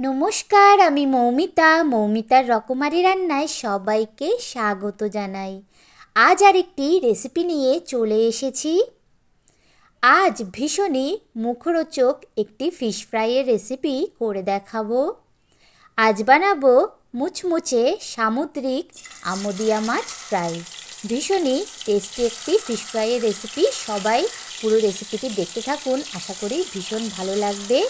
নমস্কার, আমি মৌমিতা। মৌমিতার রকমারি রান্নায় সবাইকে স্বাগত জানাই। আজ আরেকটি রেসিপি নিয়ে চলে এসেছি। আজ ভীষণই মুখরোচক একটি ফিশ ফ্রাইয়ের রেসিপি করে দেখাবো। আজ বানাবো মুচমুচে সামুদ্রিক আমোদিয়া মাছ ফ্রাই। ভীষণই টেস্টি একটি ফিশ ফ্রাইয়ের রেসিপি। সবাই পুরো রেসিপিটি দেখতে থাকুন। আশা করি ভীষণ ভালো লাগবে।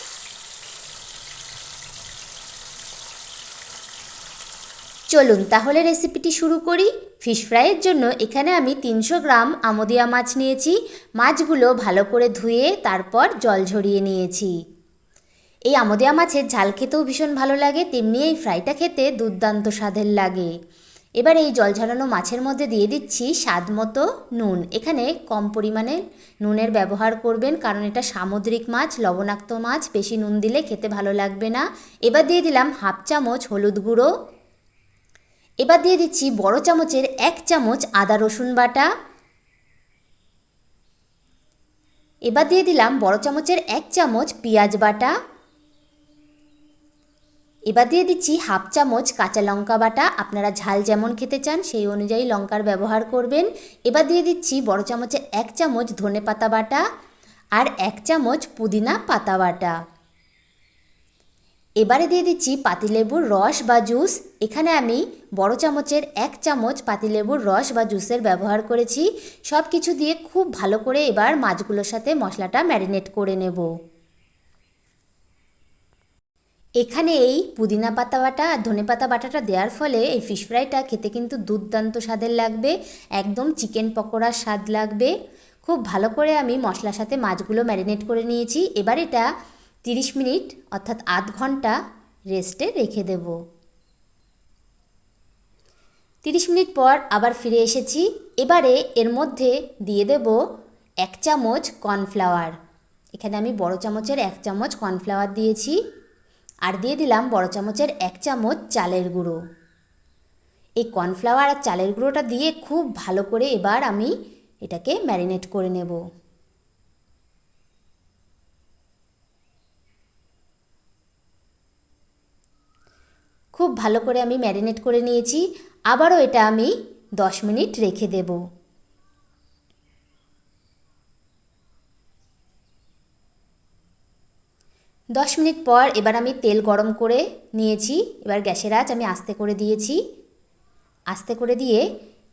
চলুন তাহলে রেসিপিটি শুরু করি। ফিশ ফ্রাইয়ের জন্য এখানে আমি তিনশো গ্রাম আমোদিয়া মাছ নিয়েছি। মাছগুলো ভালো করে ধুয়ে তারপর জল ঝরিয়ে নিয়েছি। এই আমোদিয়া মাছের ঝাল খেতেও ভীষণ ভালো লাগে, তেমনি এই ফ্রাইটা খেতে দুর্দান্ত স্বাদের লাগে। এবার এই জল ঝরানো মাছের মধ্যে দিয়ে দিচ্ছি স্বাদ মতো নুন। এখানে কম পরিমাণে নুনের ব্যবহার করবেন, কারণ এটা সামুদ্রিক মাছ, লবণাক্ত মাছ, বেশি নুন দিলে খেতে ভালো লাগবে না। এবার দিয়ে দিলাম হাফ চামচ হলুদ গুঁড়ো। এবার দিয়ে দিচ্ছি বড় চামচের এক চামচ আদা রসুন বাটা। এবার দিয়ে দিলাম বড় চামচের এক চামচ পেঁয়াজ বাটা। এবার দিয়ে দিচ্ছি হাফ চামচ কাঁচা লঙ্কা বাটা। আপনারা ঝাল যেমন খেতে চান সেই অনুযায়ী লঙ্কার ব্যবহার করবেন। এবার দিয়ে দিচ্ছি বড় চামচে এক চামচ ধনে পাতা বাটা আর এক চামচ পুদিনা পাতা বাটা। এবারে দিয়ে দিচ্ছি পাতিলেবুর রস বা জুস। এখানে আমি বড় চামচের এক চামচ পাতিলেবুর রস বা জুসের ব্যবহার করেছি। সব কিছু দিয়ে খুব ভালো করে এবার মাছগুলোর সাথে মশলাটা ম্যারিনেট করে নেব। এখানে এই পুদিনা পাতা বাটা আর ধনে পাতা বাটাটা দেওয়ার ফলে এই ফিশ ফ্রাইটা খেতে কিন্তু দুর্দান্ত স্বাদের লাগবে, একদম চিকেন পকোড়ার স্বাদ লাগবে। খুব ভালো করে আমি মশলার সাথে মাছগুলো ম্যারিনেট করে নিয়েছি। এবার এটা তিরিশ মিনিট অর্থাৎ আধ ঘণ্টা রেস্টে রেখে দেব। তিরিশ মিনিট পর আবার ফিরে এসেছি। এবারে এর মধ্যে দিয়ে দেব এক চামচ কর্নফ্লাওয়ার। এখানে আমি বড় চামচের এক চামচ কর্নফ্লাওয়ার দিয়েছি। আর দিয়ে দিলাম বড় চামচের এক চামচ চালের গুঁড়ো। এই কর্নফ্লাওয়ার আর চালের গুঁড়োটা দিয়ে খুব ভালো করে এবার আমি এটাকে ম্যারিনেট করে নেব। খুব ভালো করে আমি ম্যারিনেট করে নিয়েছি। আবারও এটা আমি দশ মিনিট রেখে দেব। দশ মিনিট পর এবার আমি তেল গরম করে নিয়েছি, এবার গ্যাসের আঁচ আমি আস্তে করে দিয়েছি। আস্তে করে দিয়ে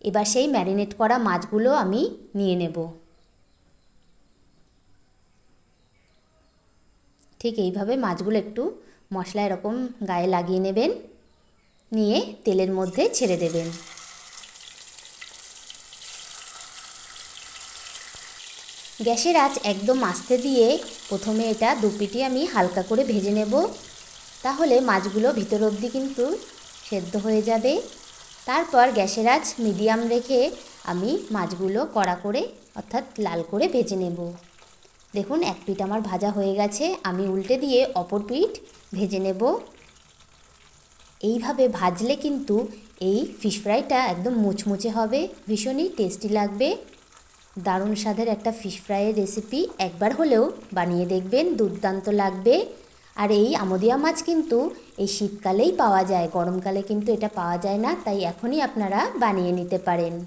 এবার সেই ম্যারিনেট করা মাছগুলো আমি নিয়ে নেব। ঠিক এইভাবে মাছগুলো একটু মশলা এরকম গায়ে লাগিয়ে নেবেন। নিয়ে তেলের মধ্যে ছেড়ে দেবেন। গ্যাসের আঁচ একদম আস্তে দিয়ে প্রথমে এটা দুপিটি আমি হালকা করে ভেজে নেব। তাহলে মাছগুলো ভিতর অবধি কিন্তু সেদ্ধ হয়ে যাবে। তারপর গ্যাসের আঁচ মিডিয়াম রেখে আমি মাছগুলো কড়া করে অর্থাৎ লাল করে ভেজে নেব। দেখুন, এক পিঠ আমার ভাজা হয়ে গেছে। আমি উল্টে দিয়ে অপর পিঠ ভেজে নেব। এইভাবে ভাজলে কিন্তু এই ফিশ ফ্রাইটা একদম মুচমুচে হবে, ভীষণই টেস্টি লাগবে। দারুণ স্বাদের একটা ফিশ ফ্রাইয়ের রেসিপি একবার হলেও বানিয়ে দেখবেন, দুর্দান্ত লাগবে। আর এই আমোদিয়া মাছ কিন্তু এই শীতকালেই পাওয়া যায়, গরমকালে কিন্তু এটা পাওয়া যায় না, তাই এখনই আপনারা বানিয়ে নিতে পারেন।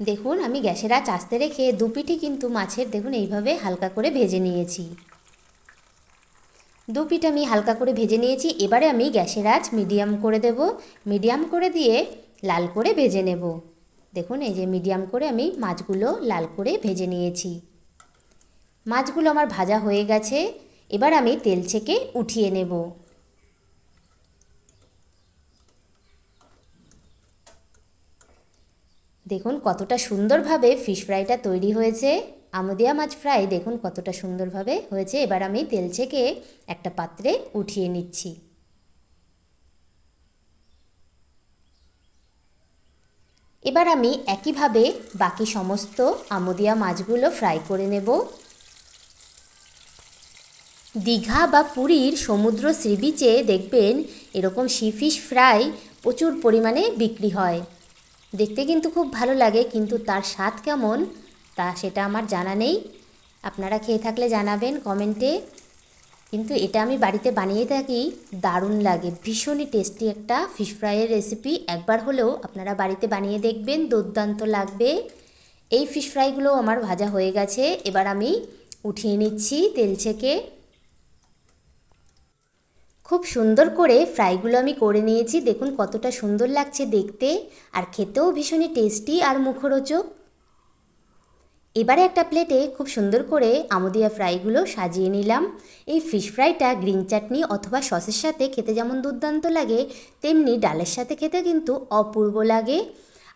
দেখুন, আমি গ্যাসের আঁচ আস্তে রেখে দুপিঠি কিন্তু মাছের, দেখুন, এইভাবে হালকা করে ভেজে নিয়েছি। দু পিঠ আমি হালকা করে ভেজে নিয়েছি, এবারে আমি গ্যাসের আঁচ মিডিয়াম করে দেব। মিডিয়াম করে দিয়ে লাল করে ভেজে নেব। দেখুন, এই যে মিডিয়াম করে আমি মাছগুলো লাল করে ভেজে নিয়েছি। মাছগুলো আমার ভাজা হয়ে গেছে, এবার আমি তেল ছেঁকে উঠিয়ে নেব। দেখুন, কতটা সুন্দরভাবে ফিশ ফ্রাইটা তৈরি হয়েছে। আমুদিয়া মাছ ফ্রাই দেখুন কতটা সুন্দরভাবে হয়েছে। এবার আমি তেল ছেঁকে একটা পাত্রে উঠিয়ে নিচ্ছি। এবার আমি একইভাবে বাকি সমস্ত আমুদিয়া মাছগুলো ফ্রাই করে নেব। দীঘা বা পুরীর সমুদ্র সি বিচে দেখবেন এরকম সি ফিশ ফ্রাই প্রচুর পরিমাণে বিক্রি হয়। দেখতে কিন্তু খুব ভালো লাগে, কিন্তু তার স্বাদ কেমন? তা সেটা আমার জানা নেই। আপনারা খেয়ে থাকলে জানাবেন কমেন্টে। কিন্তু এটা আমি বাড়িতে বানিয়ে থাকি, দারুণ লাগে, ভীষণই টেস্টি একটা ফিশ ফ্রাইয়ের রেসিপি একবার হলেও আপনারা বাড়িতে বানিয়ে দেখবেন, দুর্দান্ত লাগবে। এই ফিশ ফ্রাইগুলো আমার ভাজা হয়ে গেছে, এবার আমি উঠিয়ে নিচ্ছি তেল থেকে খুব সুন্দর করে ফ্রাইগুলো আমি করে নিয়েছি, দেখুন কতটা সুন্দর লাগছে দেখতে। আর খেতেও ভীষণই টেস্টি আর মুখরোচক। এবারে একটা প্লেটে খুব সুন্দর করে আমুদিয়া ফ্রাইগুলো সাজিয়ে নিলাম। এই ফিশ ফ্রাইটা গ্রিন চাটনি অথবা সসের সাথে খেতে যেমন দুর্দান্ত লাগে, তেমনি ডালের সাথে খেতে কিন্তু অপূর্ব লাগে।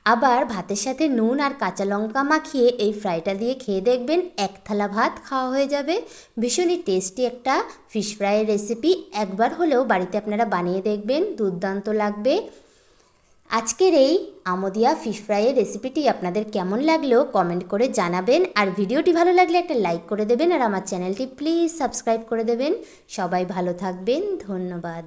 আবার ভাতের সাথে নুন আর কাঁচা লঙ্কা মাখিয়ে এই ফ্রাইটা দিয়ে খেয়ে দেখবেন এক থালা ভাত খাওয়া হয়ে যাবে। ভীষণই টেস্টি একটা ফিশ ফ্রাইয়ের রেসিপি একবার হলেও বাড়িতে আপনারা বানিয়ে দেখবেন, দুর্দান্ত লাগবে। আজকের এই আমোদিয়া ফিশ ফ্রাইয়ের রেসিপিটি আপনাদের কেমন লাগল কমেন্ট করে জানাবেন। আর ভিডিওটি ভালো লাগলে একটা লাইক করে দেবেন। আর আমার চ্যানেলটি প্লিজ সাবস্ক্রাইব করে দেবেন। সবাই ভালো থাকবেন। ধন্যবাদ।